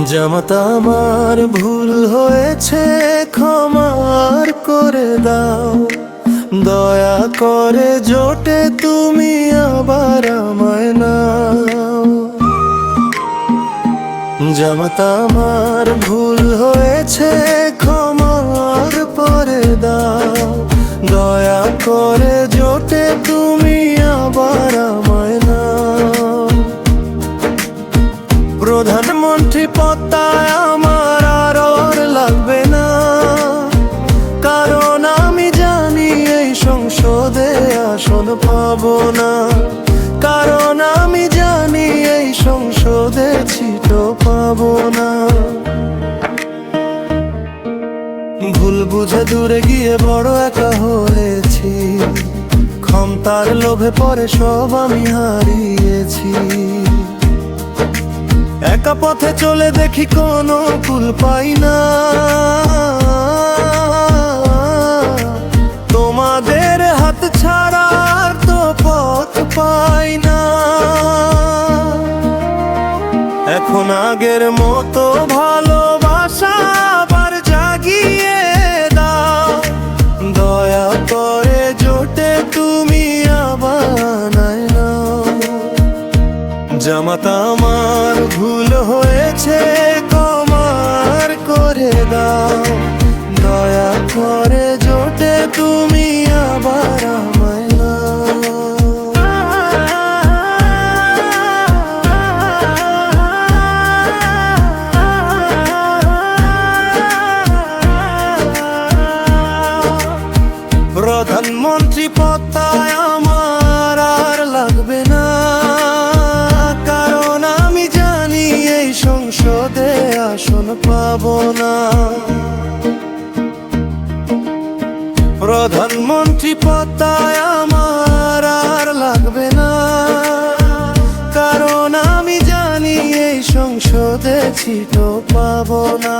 জামাতা আমার ভুল হয়েছে ক্ষমার করে দাও। দয়া করে জোটে তুমি আবার আমায় নাও। জামাতা আমার ভুল হয়েছে না। কারণ আমি জানি এই সংসদে ছিট পাবো না। ভুল বুঝে দূরে গিয়ে বড় একা হয়েছি। ক্ষমতার লোভে পরে সব আমি হারিয়েছি। একা পথে চলে দেখি কোনো কুল পাই না। আগের মতো ভালোবাসা আবার জাগিয়ে দাও। দয়া করে জোটে তুমি আবার নাও আসন পাব না। প্রধানমন্ত্রী পত্তায় আমার আর লাগবে না। কারণ আমি জানি এই সংসদে ছিট পাব না।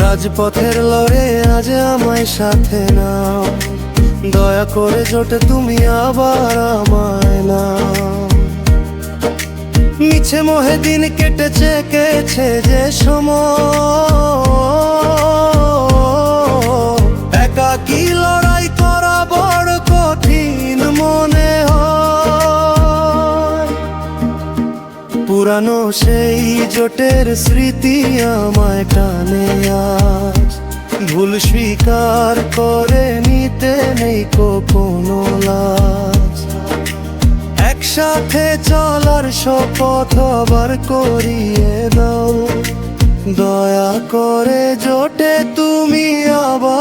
রাজপথের লড়ে আজ আমায় সাথে নাও। দয়া করে জোটে তুমি আবার আমায় নাও। মিছে মোহে দিন কেটেছে কেছে যে সময়। একাকি লড়াই করা বড় কঠিন মনে হয়। পুরানো সেই জোটের স্মৃতি আমায় টানে আজ। ভুল স্বীকার করে নিতে নেই কোনো লাজ। একসাথে চলার শপথ আবার করিয়ে দাও। দয়া করে জোটে তুমি আবার